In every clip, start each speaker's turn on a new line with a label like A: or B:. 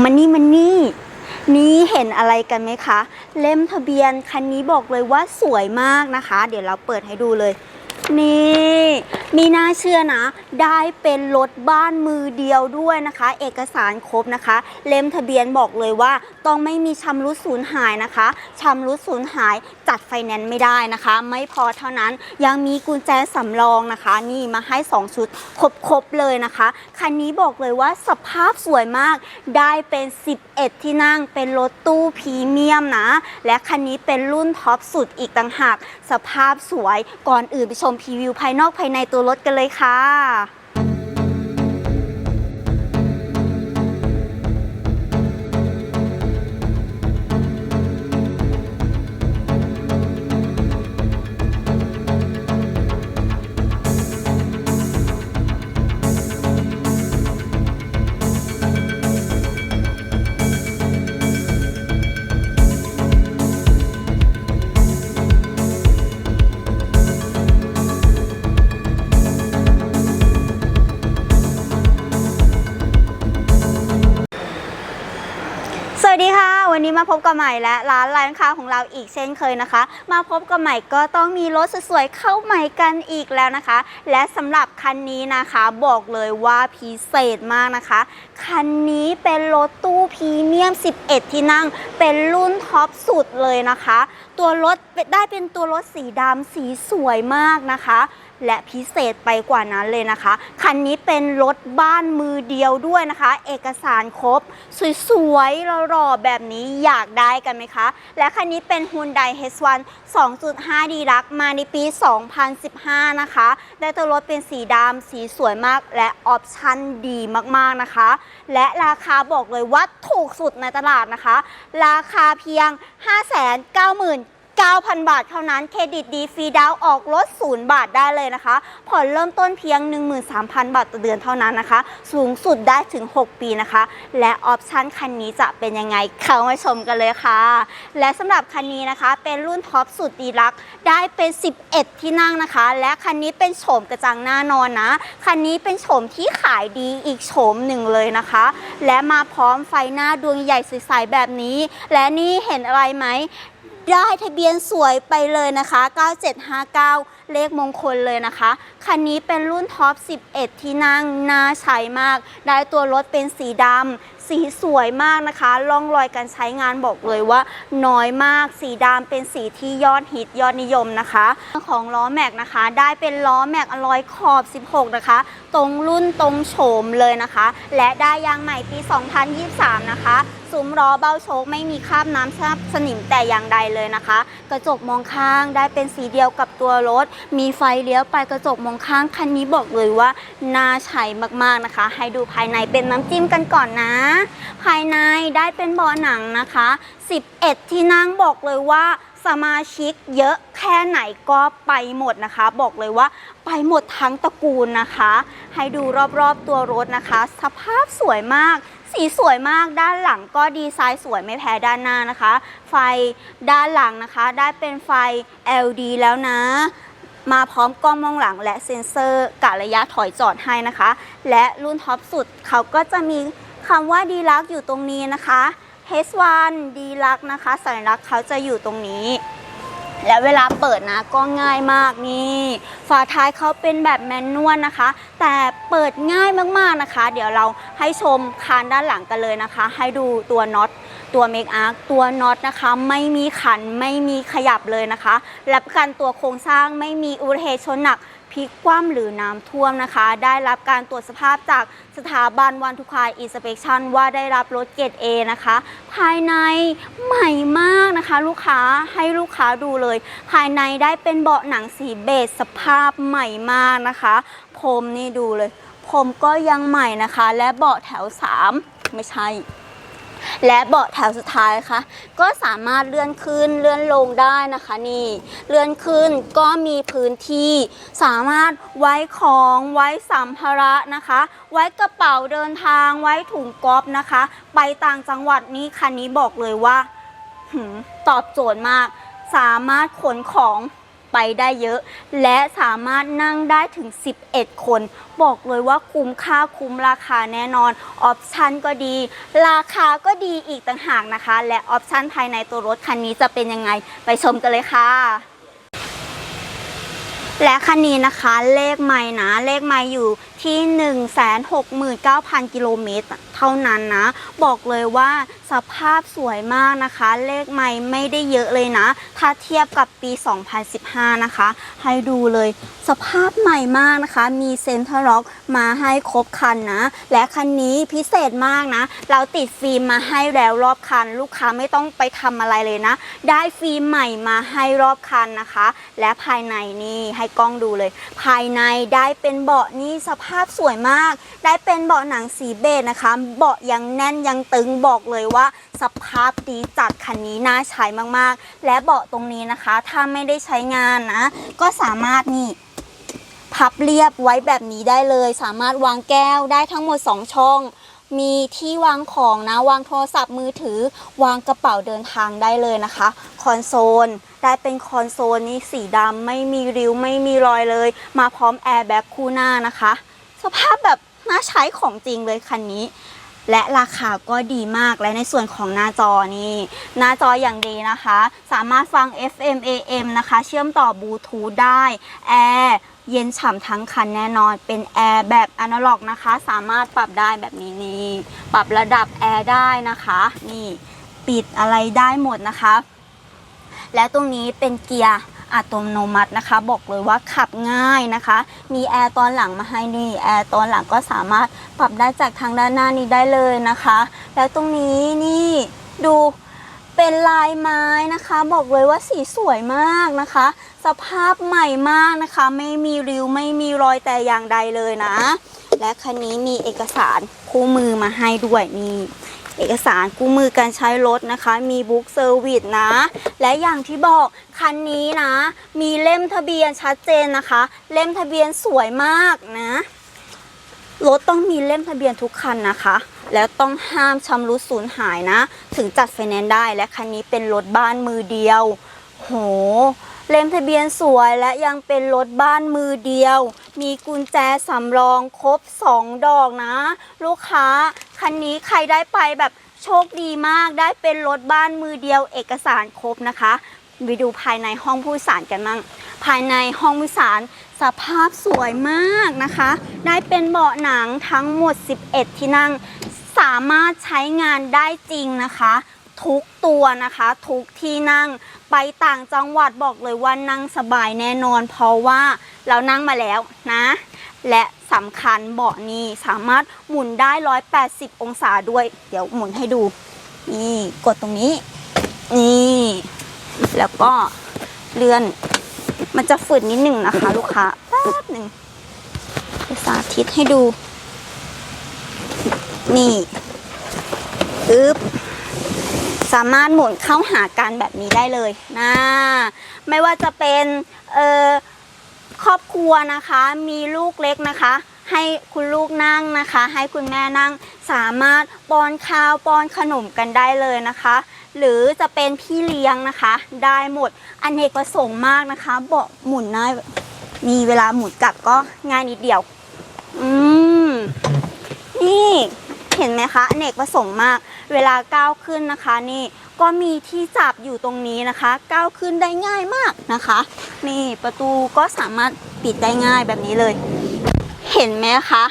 A: มันนี่มันนี่ นี่เห็นอะไรกันไหมคะ เล่มทะเบียนคันนี้บอกเลยว่าสวยมากนะคะ เดี๋ยวเราเปิดให้ดูเลย นี่มีน่าเชื่อนะ ได้เป็นรถบ้านมือเดียวด้วยนะคะ เอกสารครบนะคะ เล่มทะเบียนบอกเลยว่า ต้องไม่มีชำรุดสูญหายนะคะชำรุดสูญหายจัดไฟแนนซ์ไม่ได้นะคะ ไม่พอเท่านั้นยังมีกุญแจสำรองนะคะ นี่มาให้ 2 ชุดครบๆเลยนะคะ คันนี้บอกเลยว่าสภาพสวยมาก ได้เป็น 11 ที่นั่งเป็นรถตู้พรีเมียมนะ และคันนี้เป็นรุ่นท็อปสุดอีกต่างหาก สภาพสวยก่อนอื่นไปชมพรีวิวภายนอกภายในตัวรถกันเลยค่ะ มาพบกับใหม่และร้านร้านค้าของเราอีกเช่นเคยนะคะ มาพบกับใหม่ก็ต้องมีรถสวยๆเข้าใหม่กันอีกแล้วนะคะ และสำหรับคันนี้นะคะบอกเลยว่าพิเศษมากนะคะ คันนี้เป็นรถตู้พรีเมียม 11 ที่นั่ง เป็นรุ่นท็อปสุดเลยนะคะ ตัวรถได้เป็นตัวรถสีดำสีสวยมากนะคะ และพิเศษไปกว่านั้นเลยนะคะ คันนี้เป็นรถบ้านมือเดียวด้วยนะคะ เอกสารครบ สวยๆหล่อๆแบบนี้อยากได้กันไหมคะ และคันนี้เป็น Hyundai H1 2.5 d รักมาในปี 2015 นะคะ ได้ตัวรถเป็นสีดำสีสวยมากและออปชั่นดีมากๆนะคะ และราคาบอกเลยว่าถูกสุดในตลาดนะคะ ราคาเพียง 590,000 9,000 บาทเท่านั้น เครดิตดีฟรีดาวน์ออกรถ0บาทได้เลยนะคะ ผ่อนเริ่มต้นเพียง 13,000 บาทต่อเดือนเท่านั้นนะคะ สูงสุดได้ถึง 6 ปีนะคะ และออปชั่นคันนี้จะเป็นยังไง เข้ามาชมกันเลยค่ะ และสำหรับคันนี้นะคะ เป็นรุ่นท็อปสุดดีลัก ได้เป็น 11 ที่นั่งนะคะ และคันนี้เป็นโฉมกระจังหน้านอนนะ คันนี้เป็นโฉมที่ขายดีอีกโฉมหนึ่งเลยนะคะ และมาพร้อมไฟหน้าดวงใหญ่ใสๆแบบนี้ และนี่เห็นอะไรไหม ได้ทะเบียนสวยไปเลยนะคะ 9759 เลขมงคลเลยนะคะ คันนี้เป็นรุ่นท็อป 11 ที่นั่งน่าใช้มาก ได้ตัวรถเป็นสีดำ สีสวยมากนะคะ ร่องรอยการใช้งานบอกเลยว่า น้อยมาก สีดำเป็นสีที่ยอดฮิตยอดนิยมนะคะ ของล้อแม็กนะคะ ได้เป็นล้อแม็กอลอยขอบ 16 นะคะ ตรงรุ่นตรงโฉมเลยนะคะ และได้ยางใหม่ปี 2023 นะคะ ซุ้มล้อเบ้าโชคไม่มีคราบน้ำแทบสนิมแต่อย่างใดเลยนะคะ กระจกมองข้างได้เป็นสีเดียวกับตัวรถ มีไฟเลี้ยวไปกระจกมองข้างคันนี้บอกเลยว่าน่าใช้มากๆนะคะ ให้ดูภายในเป็นน้ำจิ้มกันก่อนนะ ภายในได้เป็นเบาะหนังนะคะ 11 ที่นั่งบอกเลยว่าสมาชิกเยอะแค่ไหนก็ไปหมดนะคะ บอกเลยว่าไปหมดทั้งตระกูลนะคะ ให้ดูรอบๆตัวรถนะคะ สภาพสวยมาก สีสวยมากด้านหลังก็ดีไซน์สวยไม่แพ้ด้านหน้านะคะ ไฟด้านหลังนะคะ ได้เป็นไฟ LED แล้วนะ มาพร้อมกล้องมองหลัง และเซ็นเซอร์กะระยะถอยจอดให้นะคะ และรุ่นท็อปสุดเขาก็จะมีคำว่าดีลักอยู่ตรงนี้นะคะ H1 ดีลักนะคะ สัญลักษณ์เขาจะอยู่ตรงนี้ และเวลาเปิดนะก็ง่ายมากนี่ ฝาท้ายเขาเป็นแบบแมนนวลนะคะ แต่เปิดง่ายมากๆนะคะ เดี๋ยวเราให้ชมคานด้านหลังกันเลยนะคะ ให้ดูตัวน็อตตัวเมกอาร์คตัวน็อตนะคะ ไม่มีขันไม่มีขยับเลยนะคะรับประกันตัวโครงสร้างไม่มีอุบัติเหตุชนหนัก พลิกคว่ำหรือน้ำท่วมนะคะ ได้รับการตรวจสภาพจากสถาบันวันทุกคายอินสเป t ชันว่าได้รับรถเกรด A นะคะ ภายในใหม่มากนะคะ ลูกค้าให้ลูกค้าดูเลย ภายในได้เป็นเบาะหนังสีเบจสภาพใหม่มากนะคะพรมนี่ดูเลยพรมก็ยังใหม่นะคะ และเบาะแถว 3 ไม่ใช่ และเบาะแถวสุดท้ายค่ะก็สามารถเลื่อนขึ้นเลื่อนลงได้นะคะนี่เลื่อนขึ้นก็มีพื้นที่สามารถไว้ของไว้สัมภาระนะคะ ไว้กระเป๋าเดินทางไว้ถุงก๊อฟนะคะ ไปต่างจังหวัดนี้คันนี้บอกเลยว่าตอบโจทย์มาก สามารถขนของ ไปได้เยอะ และสามารถนั่งได้ถึง 11 คน บอกเลยว่าคุ้มค่าคุ้มราคาแน่นอนออปชันก็ดี ราคาก็ดีอีกต่างหากนะคะ และออปชันภายในตัวรถคันนี้จะเป็นยังไง ไปชมกันเลยค่ะและคันนี้นะคะเลขไม่นะเลขไม่อยู่ ที่ 169,000 กิโลเมตร เท่านั้นนะ บอกเลยว่าสภาพสวยมากนะคะ เลขไม่ไม่ได้เยอะเลยนะ ถ้าเทียบกับปี 2015 นะคะ ให้ดูเลยสภาพใหม่มากนะคะ มีเซ็นทรัลล็อกมาให้ครบคันนะ และคันนี้พิเศษมากนะ เราติดฟิล์มมาให้แล้วรอบคัน ลูกค้าไม่ต้องไปทำอะไรเลยนะ ได้ฟิล์มใหม่มาให้รอบคันนะคะ และภายในนี่ให้กล้องดูเลย ภายในได้เป็นเบาะนี่สภาพสวยมาก ได้เป็นเบาะหนังสีเบจนะคะ เบาะยังแน่นยังตึงบอกเลยว่า สภาพดีจัดคันนี้น่าใช้มากๆ และเบาะตรงนี้นะคะ ถ้าไม่ได้ใช้งานนะ ก็สามารถนี่พับเรียบไว้แบบนี้ได้เลย สามารถวางแก้วได้ทั้งหมด 2 ช่อง มีที่วางของนะ วางโทรศัพท์มือถือ วางกระเป๋าเดินทางได้เลยนะคะ คอนโซล ได้เป็นคอนโซลนี่สีดำไม่มีริ้วไม่มีรอยเลย มาพร้อมแอร์แบ็กคู่หน้านะคะ สภาพแบบน่าใช้ของจริงเลยคันนี้ และราคาก็ดีมากและในส่วนของหน้าจอนี่ หน้าจออย่างดีนะคะ สามารถฟัง FM AM นะคะ เชื่อมต่อบลูทูธได้แอร์เย็นฉ่ำทั้งคันแน่นอน เป็นแอร์แบบอนาล็อกนะคะ สามารถปรับได้แบบนี้นี่ปรับระดับแอร์ได้นะคะ นี่ ปิดอะไรได้หมดนะคะ และตรงนี้เป็นเกียร์ อัตโนมัตินะคะ บอกเลยว่าขับง่ายนะคะ มีแอร์ตอนหลังมาให้นี่แอร์ตอนหลังก็สามารถปรับได้จากทางด้านหน้านี้ได้เลยนะคะ แล้วตรงนี้นี่ดูเป็นลายไม้นะคะ บอกเลยว่าสีสวยมากนะคะ สภาพใหม่มากนะคะ ไม่มีริ้วไม่มีรอยแต่อย่างใดเลยนะ และคันนี้มีเอกสารคู่มือมาให้ด้วยนี่ เอกสารคู่มือการใช้รถนะคะ มีบุ๊กเซอร์วิสนะ และอย่างที่บอกคันนี้นะ มีเล่มทะเบียนชัดเจนนะคะ เล่มทะเบียนสวยมากนะ รถต้องมีเล่มทะเบียนทุกคันนะคะ แล้วต้องห้ามชำรุดสูญหายนะ ถึงจัดไฟแนนซ์ได้และคันนี้เป็นรถบ้านมือเดียว โห เล่มทะเบียนสวยและยังเป็นรถบ้านมือเดียว มีกุญแจสำรองครบ 2 ดอกนะ ลูกค้า คันนี้ใครได้ไปแบบโชคดีมากได้เป็นรถบ้านมือเดียวเอกสารครบนะคะไปดูภายในห้องผู้สารกันมั่ง ภายในห้องผู้สารสภาพสวยมากนะคะ ได้เป็นเบาะหนังทั้งหมด 11 ที่นั่ง สามารถใช้งานได้จริงนะคะ ทุกตัวนะคะ ทุกที่นั่งไปต่างจังหวัดบอกเลยว่านั่งสบายแน่นอน เพราะว่าเรานั่งมาแล้วนะ และสำคัญเบาะนี้สามารถหมุนได้ 180 องศาด้วย เดี๋ยวหมุนให้ดู นี่กดตรงนี้ นี่ แล้วก็เลื่อน มันจะฝืดนิดหนึ่งนะคะ ลูกค้าแป๊บหนึ่งสาธิตให้ดู นี่อึ๊บ สามารถหมุนเข้าหากันแบบนี้ได้เลยนะไม่ว่าจะเป็นเอ่อครอบครัวนะคะมีลูกเล็กนะคะ ให้คุณลูกนั่งนะคะ ให้คุณแม่นั่งสามารถป้อนข้าวป้อนขนมกันได้เลยนะคะ หรือจะเป็นพี่เลี้ยงนะคะ ได้หมดอนเนกประสงค์มากนะคะเบาะหมุนได้มีเวลาหมุนกลับก็ง่ายนิดเดียว อืมนี่เห็นไหมคะอเนกประสงค์มาก เวลาก้าวขึ้นนะคะนี่ก็มีที่จับอยู่ตรงนี้นะคะก้าวขึ้นได้ง่ายมากนะคะ นี่ประตูก็สามารถปิดได้ง่ายแบบนี้เลย เห็นไหมคะ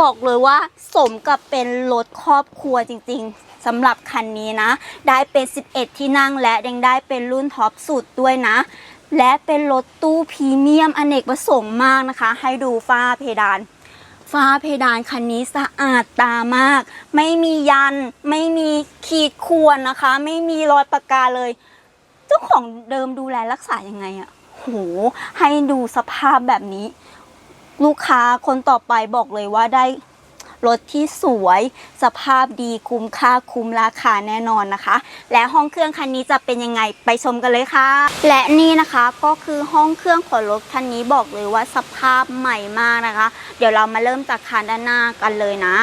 A: บอกเลยว่าสมกับเป็นรถครอบครัวจริงๆสำหรับคันนี้นะ ได้เป็น 11 ที่นั่งและยังได้เป็นรุ่นท็อปสุดด้วยนะ และเป็นรถตู้พรีเมียมอเนกประสงค์มากนะคะ ให้ดูฝ้าเพดาน ฟ้าเพดานคันนี้สะอาดตามาก ไม่มียัน ไม่มีขีดข่วนนะคะ ไม่มีรอยปากกาเลย เจ้าของเดิมดูแลรักษายังไงอะโหให้ดูสภาพแบบนี้ ลูกค้าคนต่อไปบอกเลยว่าได้ รถที่สวย สภาพดีคุ้มค่าคุ้มราคาแน่นอนนะคะ และห้องเครื่องคันนี้จะเป็นยังไงไปชมกันเลยค่ะ และนี่นะคะก็คือห้องเครื่องของรถคันนี้บอกเลยว่าสภาพใหม่มากนะคะ เดี๋ยวเรามาเริ่มจากคานด้านหน้ากันเลยนะ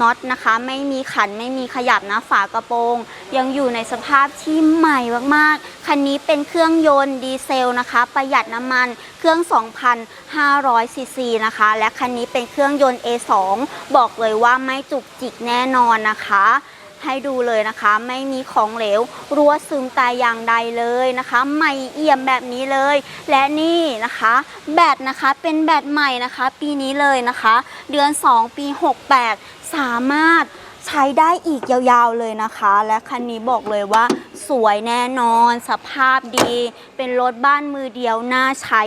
A: น็อตนะคะไม่มีขันไม่มีขยับนะฝากระโปรง ยังอยู่ในสภาพที่ใหม่มากๆคันนี้เป็นเครื่องยนต์ดีเซลนะคะ ประหยัดน้ำมัน เครื่อง 2,500 ซีซีนะคะ และคันนี้เป็นเครื่องยนต์ A2 บอกเลยว่าไม่จุกจิกแน่นอนนะคะให้ดูเลยนะคะไม่มีของเหลวรั่วซึมตายอย่างใดเลยนะคะ ใหม่เอี่ยมแบบนี้เลย และนี่นะคะ แบตนะคะเป็นแบตใหม่นะคะ ปีนี้เลยนะคะ เดือน 2 ปี 68 สามารถ ใช้ได้อีกยาวๆเลยนะคะ และคันนี้บอกเลยว่า สวยแน่นอน สภาพดี เป็นรถบ้านมือเดียวน่าใช้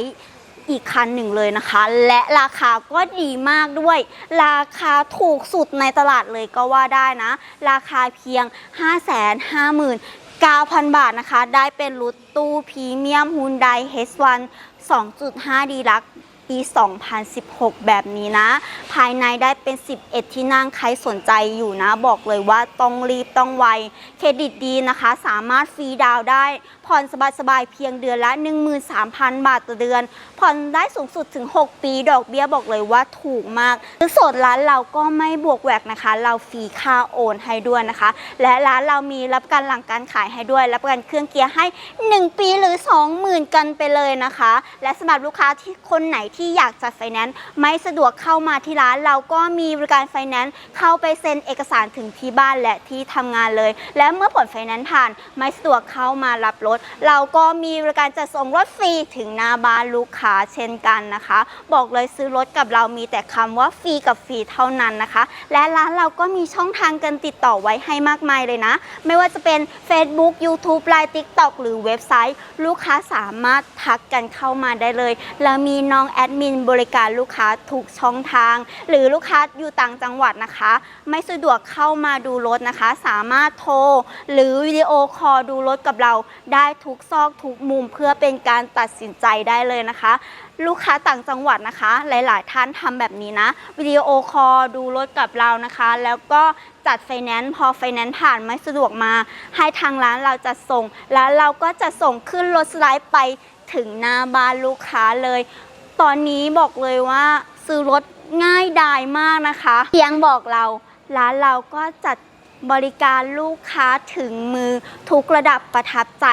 A: อีกคันหนึ่งเลยนะคะ และราคาก็ดีมากด้วย ราคาถูกสุดในตลาดเลยก็ว่าได้นะ ราคาเพียง 559,000 บาทนะคะ ได้เป็นรถตู้พรีเมียมฮ u นได H1 2.5ดีลัก ปี 2016 แบบนี้นะ ภายในได้เป็น 11 ที่นั่งใครสนใจอยู่นะ บอกเลยว่าต้องรีบต้องไว เครดิตดีนะคะ สามารถฟรีดาวได้ผ่อนสบายๆเพียงเดือนละ 13,000 บาทต่อเดือน ผ่อนได้สูงสุดถึง 6 ปีดอกเบี้ยบอกเลยว่าถูกมากซื้อสดร้านเราก็ไม่บวกแหวกนะคะ เราฟรีค่าโอนให้ด้วยนะคะ และร้านเรามีรับกันหลังการขายให้ด้วย รับกันเครื่องเกียร์ให้ 1 ปีหรือ 20,000 กันไปเลยนะคะ และสำหรับลูกค้าที่คนไหนที่อยากจัดไฟแนนซ์ไม่สะดวกเข้ามาที่ร้าน เราก็มีบริการไฟแนนซ์เข้าไปเซ็นเอกสารถึงที่บ้านและที่ทำงานเลย และเมื่อผลไฟแนนซ์ผ่าน ไม่สะดวกเข้ามารับรถ เราก็มีบริการจัดส่งรถฟรีถึงหน้าบ้านลูกค้าเช่นกันนะคะ บอกเลยซื้อรถกับเรามีแต่คำว่าฟรีกับฟรีเท่านั้นนะคะ และร้านเราก็มีช่องทางการติดต่อไว้ให้มากมายเลยนะ ไม่ว่าจะเป็น Facebook YouTube Line TikTok หรือเว็บไซต์ ลูกค้าสามารถทักกันเข้ามาได้เลยแล้วมีน้องแอดมินบริการลูกค้าทุกช่องทาง หรือลูกค้าอยู่ต่างจังหวัดนะคะ ไม่สะดวกเข้ามาดูรถนะคะ สามารถโทร หรือวิดีโอคอลดูรถกับเราได้ทุกซอกทุกมุมเพื่อเป็นการตัดสินใจได้เลยนะคะ ลูกค้าต่างจังหวัดนะคะ หลาย ๆ ท่านทำแบบนี้นะวิดีโอคอลดูรถกับเรานะคะ แล้วก็จัดไฟแนนซ์พอไฟแนนซ์ผ่านไม่สะดวกมา ให้ทางร้านเราจะส่ง แล้วเราก็จะส่งขึ้นรถสไลด์ไปถึงหน้าบ้านลูกค้าเลย ตอนนี้บอกเลยว่าซื้อรถง่ายดายมากนะคะเพียงบอกเราร้านเราก็จัด บริการลูกค้าถึงมือทุกระดับประทับใจ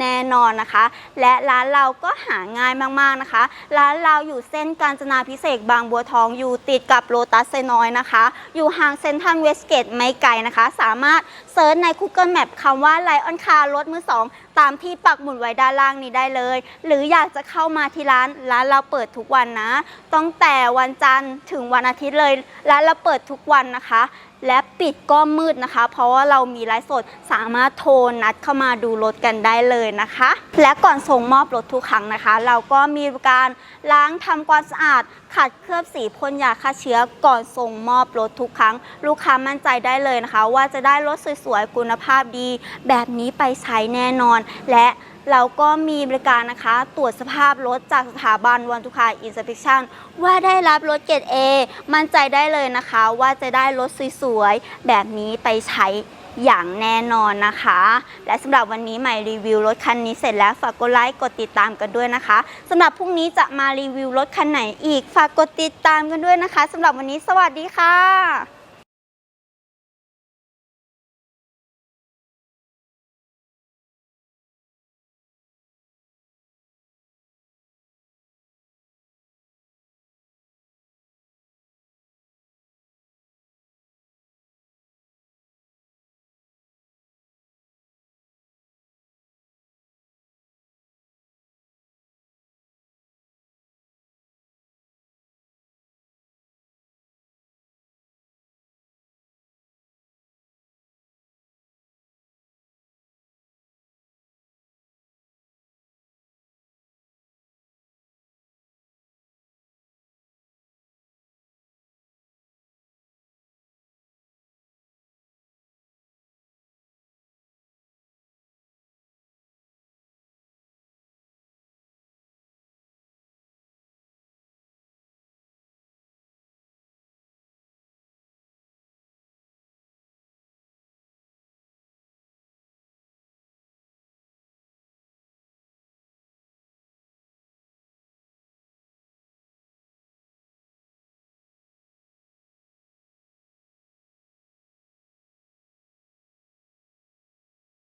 A: แน่นอนนะคะ และร้านเราก็หาง่ายมากๆนะคะ ร้านเราอยู่เส้นกาญจนาพิเศษบางบัวทองอยู่ติดกับโลตัสเซนอยนะคะ อยู่ห่างเซ็นทรัลเวสเกตไม่ไกลนะคะ สามารถเซิร์ชใน Google Map คำว่าไลออนคาร์รถมือสองตามที่ปักหมุดไว้ด้านล่างนี้ได้เลย หรืออยากจะเข้ามาที่ร้าน ร้านเราเปิดทุกวันนะตั้งแต่วันจันทร์ถึงวันอาทิตย์เลย ร้านเราเปิดทุกวันนะคะ และปิดก็มืดนะคะ เพราะว่าเรามีไลฟ์สดสามารถโทรนัดเข้ามาดูรถกันได้เลยนะคะ และก่อนส่งมอบรถทุกครั้งนะคะ เราก็มีการล้างทำความสะอาด ขัดเคลือบสีพ่นยาฆ่าเชื้อก่อนส่งมอบรถทุกครั้ง ลูกค้ามั่นใจได้เลยนะคะ ว่าจะได้รถสวยๆคุณภาพดี แบบนี้ไปใช้แน่นอนและ เราก็มีบริการนะคะ ตรวจสภาพรถจากสถาบันวันทุกคาอินสเปคชั่นว่าได้รับรถเกรด A มั่นใจได้เลยนะคะ ว่าจะได้รถสวยๆ แบบนี้ไปใช้อย่างแน่นอนนะคะ และสำหรับวันนี้ใหม่รีวิวรถคันนี้เสร็จแล้ว ฝากกดไลค์กดติดตามกันด้วยนะคะสำหรับพรุ่งนี้จะมารีวิวรถคันไหนอีก ฝากกดติดตามกันด้วยนะคะสำหรับวันนี้สวัสดีค่ะ